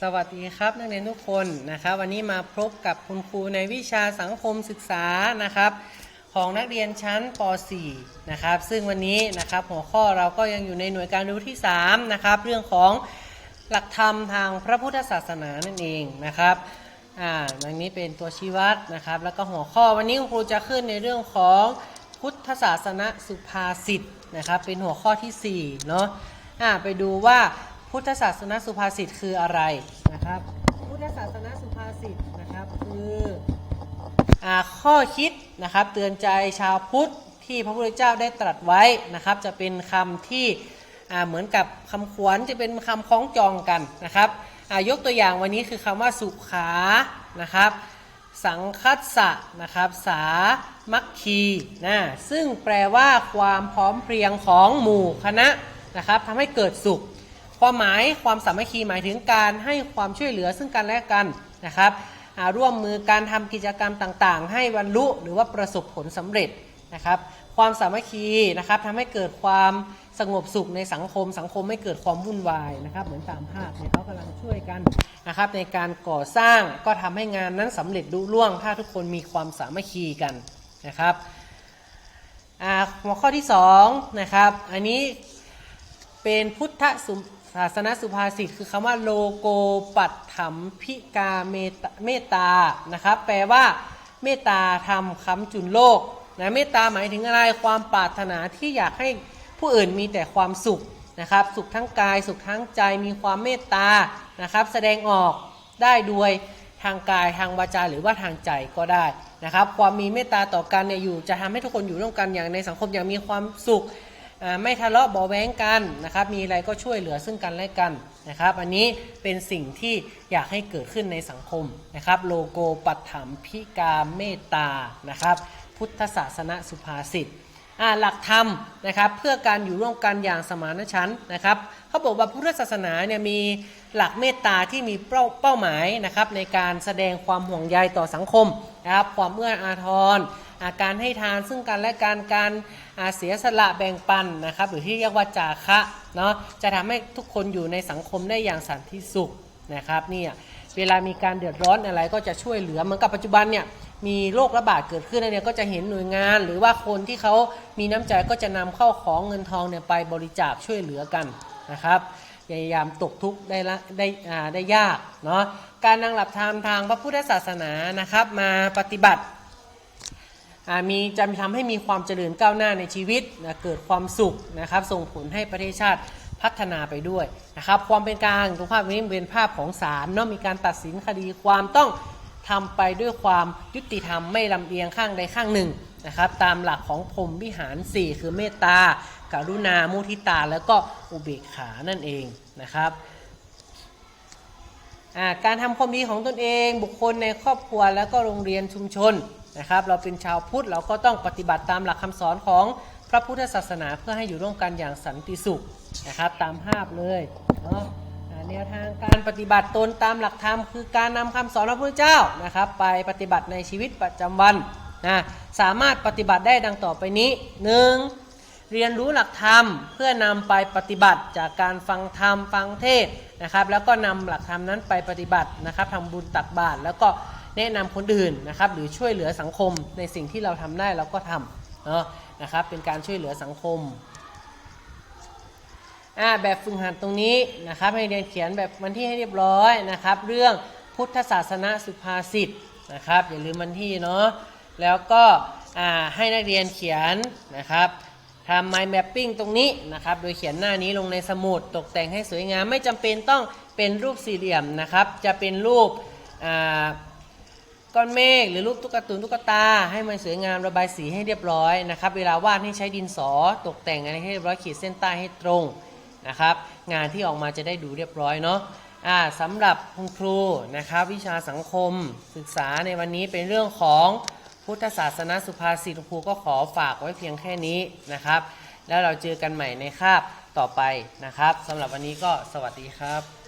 สวัสดีครับนักเรียนทุกคนนะครับวันนี้มาพบกับคุณครูในวิชาสังคมศึกษานะครับ ของนักเรียนชั้นป .4 นะครับ ซึ่งวันนี้นะครับหัวข้อเราก็ยังอยู่ในหน่วยการรู้ที่3นะครับเรื่องของหลักธรรมทางพระพุทธศาสนานั่นเองนะครับอ่าอันนี้เป็นตัวชี้วัดนะครับ แล้วก็หัวข้อวันนี้คุณครูจะขึ้นในเรื่องของพุทธศาสนสุภาษิตนะครับ เป็นหัวข้อที่4เนาะอ่าไปดูว่า พุทธศาสนสุภาษิตคืออะไรนะครับ พุทธศาสนสุภาษิตนะครับคืออข้อคิดนะครับเตือนใจชาวพุทธที่พระพุทธเจ้าได้ตรัสไว้นะครับ จะเป็นคำที่เหมือนกับคำขวัญจะเป็นคำคล้องจองกันนะครับยกตัวอย่างวันนี้คือคำว่าสุขานะครับ สังคัสสะนะครับ สามัคคีนะซึ่งแปลว่าความพร้อมเพรียงของหมู่คณะนะครับทำให้เกิดสุข ความหมายความสามัคคีหมายถึงการให้ความช่วยเหลือซึ่งกันและกันนะครับร่วมมือการทำกิจกรรมต่างๆ ให้บรรลุหรือว่าประสบผลสำเร็จนะครับ ความสามัคคีนะครับทำให้เกิดความสงบสุขในสังคม สังคมไม่เกิดความวุ่นวายนะครับ เหมือนตามภาพเนี่ยเขากำลังช่วยกันนะครับ ในการก่อสร้างก็ทำให้งานนั้นสำเร็จลุล่วง ถ้าทุกคนมีความสามัคคีกันนะครับอ่าหัวข้อที่2นะครับ อันนี้เป็นพุทธสุ ศาสนสุภาษิตคือคำว่าโลโกปัตถมพิกาเมตตานะครับ แปลว่าเมตตาทำค้ำจุนโลกนะเมตตาหมายถึงอะไรความปรารถนาที่อยากให้ผู้อื่นมีแต่ความสุขนะครับ สุขทั้งกาย สุขทั้งใจมีความเมตตานะครับ แสดงออกได้ด้วยทางกายทางวาจาหรือว่าทางใจก็ได้นะครับ ความมีเมตตาต่อกันเนี่ยอยู่จะทำให้ทุกคนอยู่ร่วมกันอย่างในสังคมอย่างมีความสุข ไม่ทะเลาะเบาแว้งกันนะครับ มีอะไรก็ช่วยเหลือซึ่งกันและกันนะครับ อันนี้เป็นสิ่งที่อยากให้เกิดขึ้นในสังคมนะครับ โลโกปัตถมพิกาเมตตานะครับ พุทธศาสนสุภาษิตหลักธรรมนะครับเพื่อการอยู่ร่วมกันอย่างสมานฉันท์นะครับเขาบอกว่าพุทธศาสนาเนี่ยมีหลักเมตตาที่มีเป้าเป้าหมายนะครับในการแสดงความห่วงใยต่อสังคมนะครับความเอื้ออาทร การให้ทานซึ่งกันและการการเสียสละแบ่งปันนะครับหรือที่เรียกว่าจาคะเนาะจะทำให้ทุกคนอยู่ในสังคมได้อย่างสันติสุขนะครับเนี่ยเวลามีการเดือดร้อนอะไรก็จะช่วยเหลือเหมือนกับปัจจุบันเนี่ยมีโรคระบาดเกิดขึ้นเนี่ยก็จะเห็นหน่วยงาน หรือว่าคนที่เขามีน้ำใจก็จะนำเข้าของเงินทองเนี่ยไปบริจาคช่วยเหลือกันนะครับพยายามตกทุกข์ได้ละได้ได้ยากเนาะการนั่งหลับทามทางพระพุทธศาสนานะครับมาปฏิบัติ มีจะทำให้มีความเจริญก้าวหน้าในชีวิตนะเกิดความสุขนะครับ ส่งผลให้ประเทศชาติพัฒนาไปด้วยนะครับ ความเป็นกลางตรงภาพนี้เป็นภาพของศาลเนาะมีการตัดสินคดีความต้องทำไปด้วยความยุติธรรมไม่ลำเอียงข้างใดข้างหนึ่งนะครับ ตามหลักของพรมวิหาร 4 คือเมตตากรุณามุทิตา แล้วก็อุเบกขานั่นเองนะครับการทำความดีของตนเอง บุคคลในครอบครัวแล้วก็โรงเรียนชุมชน นะครับ เราเป็นชาวพุทธเราก็ต้องปฏิบัติตามหลักคำสอนของพระพุทธศาสนาเพื่อให้อยู่ร่วมกันอย่างสันติสุขนะครับ ตามภาพเลยเนาะแนวทางการปฏิบัติตนตามหลักธรรมคือการนำคำสอนพระพุทธเจ้านะครับ ไปปฏิบัติในชีวิตประจำวันนะสามารถปฏิบัติได้ดังต่อไปนี้หนึ่งเรียนรู้หลักธรรมเพื่อนำไปปฏิบัติจากการฟังธรรมฟังเทศน์นะครับ แล้วก็นำหลักธรรมนั้นไปปฏิบัตินะครับทำบุญตักบาตรแล้วก็ แนะนำคนอื่นนะครับหรือช่วยเหลือสังคมในสิ่งที่เราทำได้เราก็ทำเนาะนะครับเป็นการช่วยเหลือสังคมอ่าแบบฝึกหัดตรงนี้นะครับให้เรียนเขียนแบบวันที่ให้เรียบร้อยนะครับเรื่องพุทธศาสนาสุภาษิตนะครับอย่าลืมวันที่เนาะแล้วก็ให้นักเรียนเขียนนะครับทำ mind mapping ตรงนี้นะครับโดยเขียนหน้านี้ลงในสมุดตกแต่งให้สวยงาม ไม่จำเป็นต้องเป็นรูปสี่เหลี่ยมนะครับ จะเป็นรูปอ่า ก้อนเมฆหรือรูปตุ๊กตาตุนตุ๊กตา ให้มันสวยงามระบายสีให้เรียบร้อยนะครับ เวลาวาดให้ใช้ดินสอตกแต่งอะไรให้เรียบร้อยขีดเส้นใต้ให้ตรงนะครับ งานที่ออกมาจะได้ดูเรียบร้อยเนาะอ่าสำหรับคุณครูนะครับวิชาสังคมศึกษาในวันนี้เป็นเรื่องของพุทธศาสนาสุภาษิตครูก็ขอฝากไว้เพียงแค่นี้นะครับ แล้วเราเจอกันใหม่ในคาบต่อไปนะครับสำหรับวันนี้ก็สวัสดีครับ